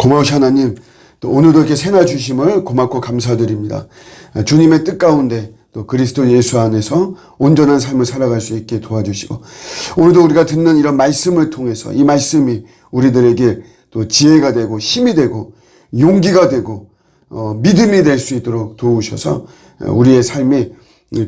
고마우시 하나님, 또 오늘도 이렇게 새나 주심을 고맙고 감사드립니다. 주님의 뜻 가운데 또 그리스도 예수 안에서 온전한 삶을 살아갈 수 있게 도와주시고 오늘도 우리가 듣는 이런 말씀을 통해서 이 말씀이 우리들에게 또 지혜가 되고 힘이 되고 용기가 되고 어, 믿음이 될 수 있도록 도우셔서 우리의 삶이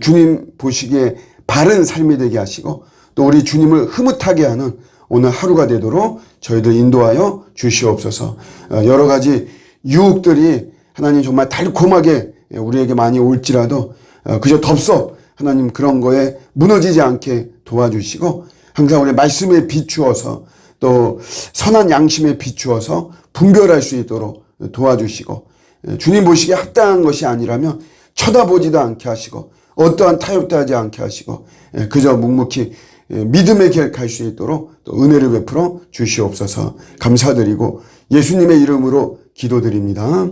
주님 보시기에 바른 삶이 되게 하시고 또 우리 주님을 흐뭇하게 하는 오늘 하루가 되도록 저희들 인도하여 주시옵소서. 어, 여러 가지 유혹들이 하나님 정말 달콤하게 우리에게 많이 올지라도 어, 그저 덥석 하나님 그런 거에 무너지지 않게 도와주시고 항상 우리 말씀에 비추어서 또 선한 양심에 비추어서 분별할 수 있도록 도와주시고 예, 주님 보시기에 합당한 것이 아니라면 쳐다보지도 않게 하시고 어떠한 타협도 하지 않게 하시고 예, 그저 묵묵히 예, 믿음의 길 갈 수 있도록 또 은혜를 베풀어 주시옵소서 감사드리고 예수님의 이름으로 기도드립니다.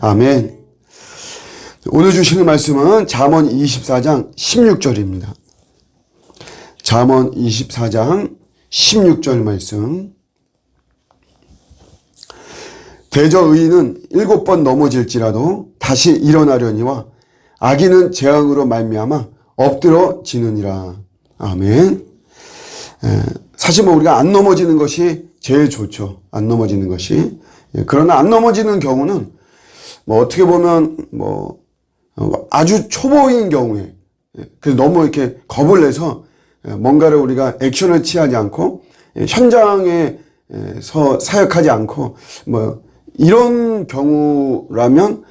아멘. 오늘 주시는 말씀은 잠언 24장 16절입니다. 잠언 24장 16절 말씀. 대저 의인은 일곱 번 넘어질지라도 다시 일어나려니와 악인은 재앙으로 말미암아 엎드러지느니라. 아멘. 에, 사실 뭐 우리가 안 넘어지는 것이 제일 좋죠. 안 넘어지는 것이. 예, 그러나 안 넘어지는 경우는 뭐 어떻게 보면 뭐 어, 아주 초보인 경우에 예, 그래서 너무 이렇게 겁을 내서 예, 뭔가를 우리가 액션을 취하지 않고 예, 현장에서 사역하지 않고 뭐 이런 경우라면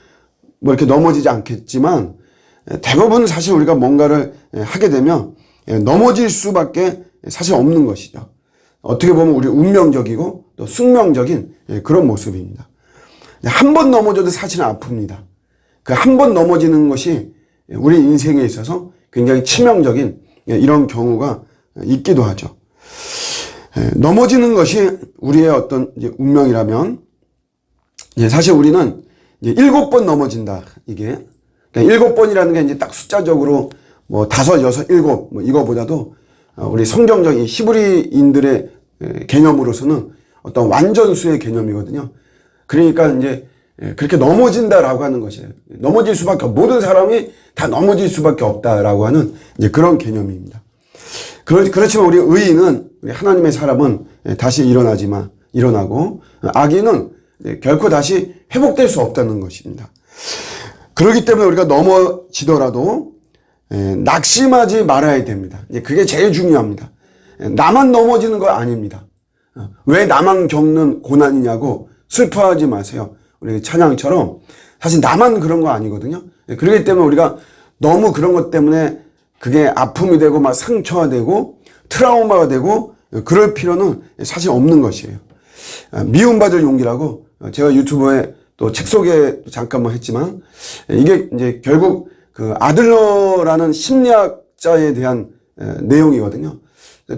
뭐 이렇게 넘어지지 않겠지만 예, 대부분 사실 우리가 뭔가를 예, 하게 되면 예, 넘어질 수밖에 사실 없는 것이죠. 어떻게 보면 우리 운명적이고 또 숙명적인 예, 그런 모습입니다. 한 번 넘어져도 사실은 아픕니다. 그 한 번 넘어지는 것이 우리 인생에 있어서 굉장히 치명적인 예, 이런 경우가 있기도 하죠. 예, 넘어지는 것이 우리의 어떤 운명이라면 예, 사실 우리는 일곱 번 넘어진다 이게 그러니까 일곱 번이라는 게 이제 딱 숫자적으로 뭐 다섯, 여섯, 일곱 뭐 이거보다도 어, 우리 성경적인 히브리인들의 예, 개념으로서는 어떤 완전수의 개념이거든요. 그러니까 이제 예, 그렇게 넘어진다라고 하는 것이에요. 넘어질 수밖에 없, 모든 사람이 다 넘어질 수밖에 없다라고 하는 이제 그런 개념입니다. 그렇, 그렇지만 우리 의인은 우리 하나님의 사람은 예, 다시 일어나지만 일어나고 악인은 예, 결코 다시 회복될 수 없다는 것입니다. 그렇기 때문에 우리가 넘어지더라도 예, 낙심하지 말아야 됩니다. 예, 그게 제일 중요합니다. 예, 나만 넘어지는 거 아닙니다. 어, 왜 나만 겪는 고난이냐고 슬퍼하지 마세요. 우리 찬양처럼 사실 나만 그런 거 아니거든요. 예, 그렇기 때문에 우리가 너무 그런 것 때문에 그게 아픔이 되고 막 상처가 되고 트라우마가 되고 예, 그럴 필요는 사실 없는 것이에요. 아, 미움받을 용기라고 어, 제가 유튜브에 또 책 소개 잠깐만 했지만 예, 이게 이제 결국 그 아들러라는 심리학자에 대한 에, 내용이거든요.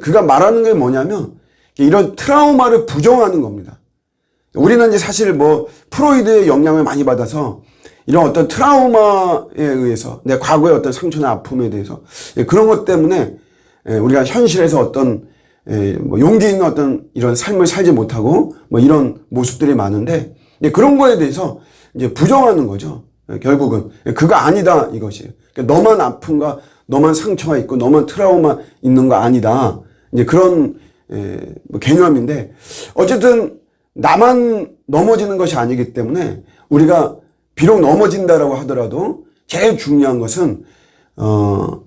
그가 말하는 게 뭐냐면 이런 트라우마를 부정하는 겁니다. 우리는 이제 사실 뭐 프로이드의 영향을 많이 받아서 이런 어떤 트라우마에 의해서 내 과거의 어떤 상처나 아픔에 대해서 예, 그런 것 때문에 예, 우리가 현실에서 어떤 예, 뭐 용기 있는 어떤 이런 삶을 살지 못하고 뭐 이런 모습들이 많은데 그런 거에 대해서 이제 부정하는 거죠. 결국은 그거 아니다 이것이에요. 그러니까 너만 아픈가, 너만 상처가 있고, 너만 트라우마 있는 거 아니다. 이제 그런 에, 뭐 개념인데 어쨌든 나만 넘어지는 것이 아니기 때문에 우리가 비록 넘어진다라고 하더라도 제일 중요한 것은 어,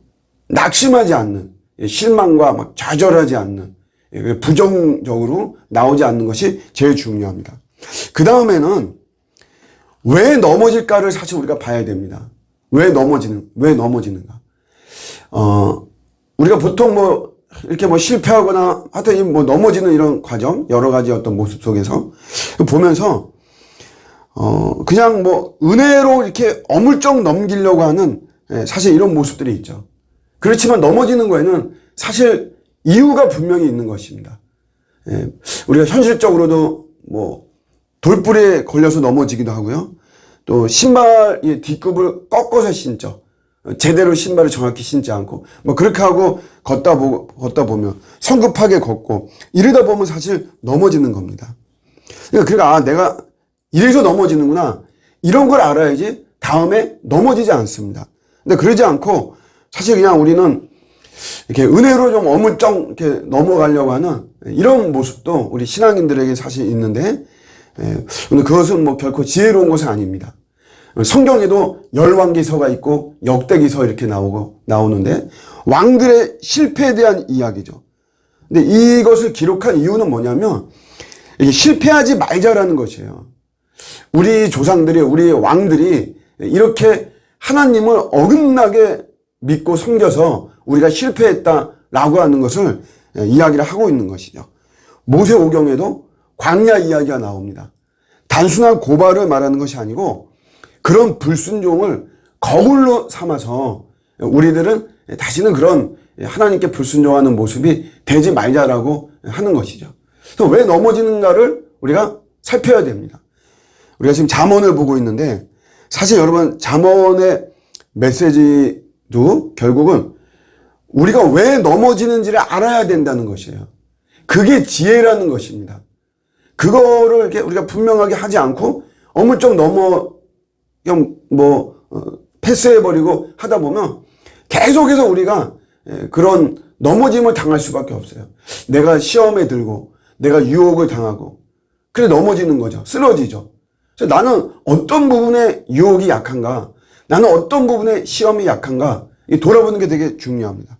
낙심하지 않는 실망과 막 좌절하지 않는 예, 부정적으로 나오지 않는 것이 제일 중요합니다. 그 다음에는 왜 넘어질까를 사실 우리가 봐야 됩니다. 왜 넘어지는, 왜 넘어지는가. 어, 우리가 보통 뭐, 이렇게 뭐 실패하거나 하여튼 뭐 넘어지는 이런 과정, 여러 가지 어떤 모습 속에서 보면서, 어, 그냥 뭐 은혜로 이렇게 어물쩍 넘기려고 하는 예, 사실 이런 모습들이 있죠. 그렇지만 넘어지는 거에는 사실 이유가 분명히 있는 것입니다. 예, 우리가 현실적으로도 뭐 돌불에 걸려서 넘어지기도 하고요. 또 신발의 뒷굽을 꺾어서 신죠. 제대로 신발을 정확히 신지 않고 뭐 그렇게 하고 걷다 보 걷다 보면 성급하게 걷고 이러다 보면 사실 넘어지는 겁니다. 그러니까, 그러니까 아 내가 이래서 넘어지는구나. 이런 걸 알아야지 다음에 넘어지지 않습니다. 근데 그러지 않고 사실 그냥 우리는 이렇게 은혜로 좀 어물쩡 이렇게 넘어가려고 하는 이런 모습도 우리 신앙인들에게 사실 있는데, 예, 근데 그것은 뭐 결코 지혜로운 것은 아닙니다. 성경에도 열왕기서가 있고 역대기서 이렇게 나오고 나오는데 왕들의 실패에 대한 이야기죠. 근데 이것을 기록한 이유는 뭐냐면 이게 실패하지 말자라는 것이에요. 우리 조상들이 우리 왕들이 이렇게 하나님을 어긋나게 믿고 섬겨서 우리가 실패했다라고 하는 것을 이야기를 하고 있는 것이죠. 모세오경에도 광야 이야기가 나옵니다. 단순한 고발을 말하는 것이 아니고 그런 불순종을 거울로 삼아서 우리들은 다시는 그런 하나님께 불순종하는 모습이 되지 말자라고 하는 것이죠. 그래서 왜 넘어지는가를 우리가 살펴야 됩니다. 우리가 지금 잠언을 보고 있는데 사실 여러분 잠언의 메시지도 결국은 우리가 왜 넘어지는지를 알아야 된다는 것이에요. 그게 지혜라는 것입니다. 그거를 이렇게 우리가 분명하게 하지 않고 어물쩍 넘어 그냥 뭐 어, 패스해버리고 하다 보면 계속해서 우리가 예, 그런 넘어짐을 당할 수밖에 없어요. 내가 시험에 들고 내가 유혹을 당하고 그래 넘어지는 거죠. 쓰러지죠. 그래서 나는 어떤 부분에 유혹이 약한가? 나는 어떤 부분에 시험이 약한가? 이 돌아보는 게 되게 중요합니다.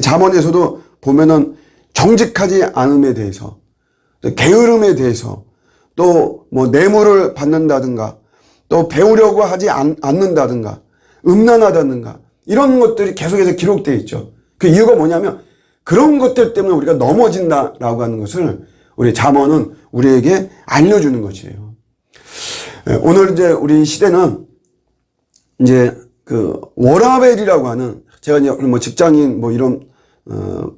잠언에서도 보면은 정직하지 않음에 대해서, 또 게으름에 대해서, 또 뭐 뇌물을 받는다든가, 또 배우려고 하지 않, 않는다든가, 음란하다든가, 이런 것들이 계속해서 기록되어 있죠. 그 이유가 뭐냐면 그런 것들 때문에 우리가 넘어진다라고 하는 것을 우리 잠언은 우리에게 알려주는 것이에요. 예, 오늘 이제 우리 시대는 이제 그 워라벨이라고 하는 제가 이제 뭐 직장인 뭐 이런 어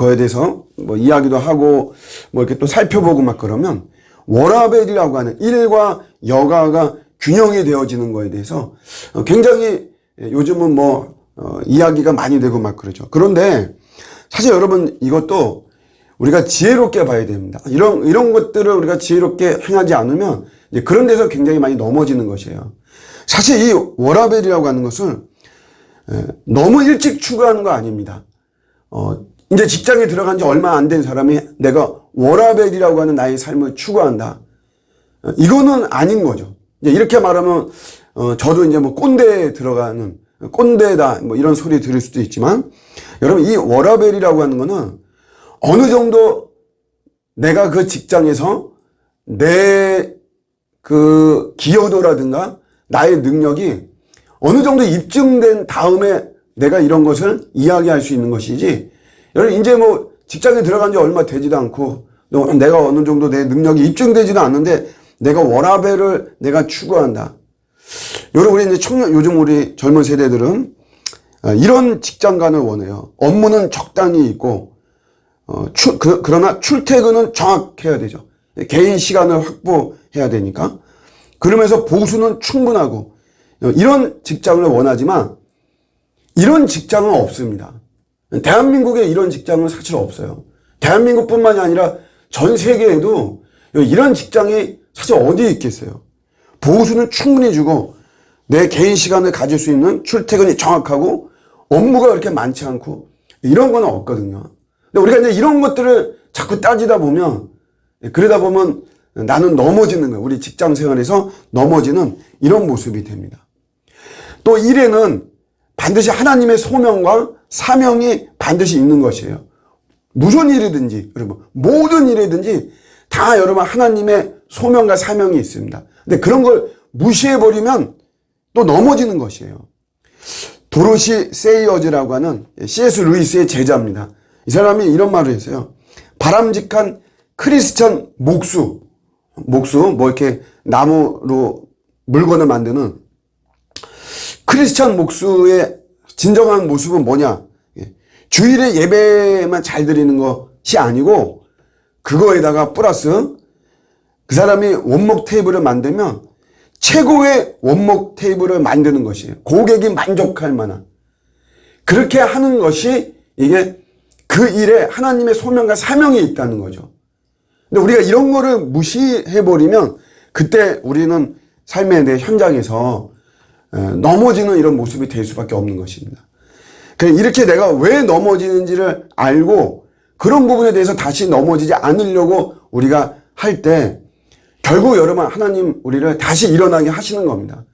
거에 대해서 뭐 이야기도 하고 뭐 이렇게 또 살펴보고 막 그러면 워라벨이라고 하는 일과 여가가 균형이 되어지는 거에 대해서 어, 굉장히 요즘은 뭐 어, 이야기가 많이 되고 막 그러죠. 그런데 사실 여러분 이것도 우리가 지혜롭게 봐야 됩니다. 이런 이런 것들을 우리가 지혜롭게 행하지 않으면 그런 데서 굉장히 많이 넘어지는 것이에요. 사실 이 워라벨이라고 하는 것을 에, 너무 일찍 추구하는 거 아닙니다. 어, 이제 직장에 들어간 지 얼마 안 된 사람이 내가 워라벨이라고 하는 나의 삶을 추구한다. 어, 이거는 아닌 거죠. 이제 이렇게 말하면 어, 저도 이제 뭐 꼰대에 들어가는 꼰대다 뭐 이런 소리 들을 수도 있지만 여러분 이 워라벨이라고 하는 거는 어느 정도 내가 그 직장에서 내 그 기여도라든가 나의 능력이 어느 정도 입증된 다음에 내가 이런 것을 이야기할 수 있는 것이지 여러분 이제 뭐 직장에 들어간 지 얼마 되지도 않고 내가 어느 정도 내 능력이 입증되지도 않는데 내가 워라벨을 내가 추구한다. 여러분 우리 이제 청년 요즘 우리 젊은 세대들은 어, 이런 직장관을 원해요. 업무는 적당히 있고 어, 출, 그, 그러나 출퇴근은 정확해야 되죠. 개인 시간을 확보해야 되니까. 그러면서 보수는 충분하고 어, 이런 직장을 원하지만 이런 직장은 없습니다. 대한민국에 이런 직장은 사실 없어요. 대한민국뿐만이 아니라 전 세계에도 이런 직장이 사실 어디에 있겠어요. 보수는 충분히 주고 내 개인 시간을 가질 수 있는 출퇴근이 정확하고 업무가 그렇게 많지 않고 이런 거는 없거든요. 근데 우리가 이제 이런 것들을 자꾸 따지다 보면 그러다 보면 나는 넘어지는 거예요. 우리 직장 생활에서 넘어지는 이런 모습이 됩니다. 또 일에는 반드시 하나님의 소명과 사명이 반드시 있는 것이에요. 무슨 일이든지, 그리고 모든 일이든지 다 여러분 하나님의 소명과 사명이 있습니다. 근데 그런 걸 무시해 버리면 또 넘어지는 것이에요. 도로시 세이어즈라고 하는 C.S. 루이스의 제자입니다. 이 사람이 이런 말을 했어요. 바람직한 크리스천 목수, 목수, 뭐 이렇게 나무로 물건을 만드는 크리스천 목수의 진정한 모습은 뭐냐? 예. 주일에 예배만 잘 드리는 것이 아니고 그거에다가 플러스 그 사람이 원목 테이블을 만들면 최고의 원목 테이블을 만드는 것이에요. 고객이 만족할 만한. 그렇게 하는 것이 이게 그 일에 하나님의 소명과 사명이 있다는 거죠. 근데 우리가 이런 거를 무시해버리면 그때 우리는 삶의 내 현장에서 에, 넘어지는 이런 모습이 될 수밖에 없는 것입니다. 그냥 이렇게 내가 왜 넘어지는지를 알고 그런 부분에 대해서 다시 넘어지지 않으려고 우리가 할 때 결국 여러분 하나님 우리를 다시 일어나게 하시는 겁니다.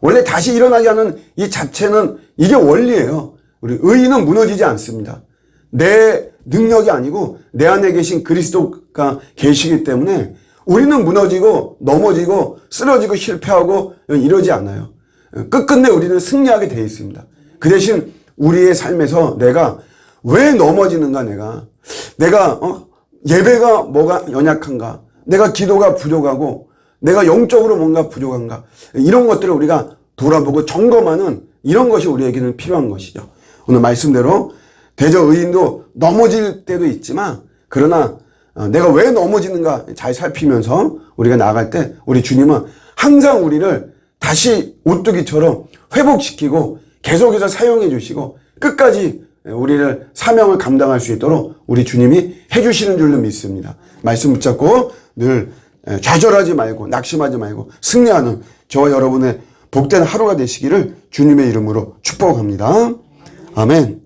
원래 다시 일어나게 하는 이 자체는 이게 원리예요. 우리 의인은 무너지지 않습니다. 내 능력이 아니고 내 안에 계신 그리스도가 계시기 때문에 우리는 무너지고 넘어지고 쓰러지고 실패하고 이러지 않아요. 끝끝내 우리는 승리하게 되어 있습니다. 그 대신 우리의 삶에서 내가 왜 넘어지는가 내가 내가 어? 예배가 뭐가 연약한가 내가 기도가 부족하고 내가 영적으로 뭔가 부족한가 이런 것들을 우리가 돌아보고 점검하는 이런 것이 우리에게는 필요한 것이죠. 오늘 말씀대로 대저 의인도 넘어질 때도 있지만 그러나 어, 내가 왜 넘어지는가 잘 살피면서 우리가 나아갈 때 우리 주님은 항상 우리를 다시 오뚜기처럼 회복시키고 계속해서 사용해 주시고 끝까지 우리를 사명을 감당할 수 있도록 우리 주님이 해주시는 줄로 믿습니다. 말씀 붙잡고 늘 좌절하지 말고 낙심하지 말고 승리하는 저와 여러분의 복된 하루가 되시기를 주님의 이름으로 축복합니다. 아멘.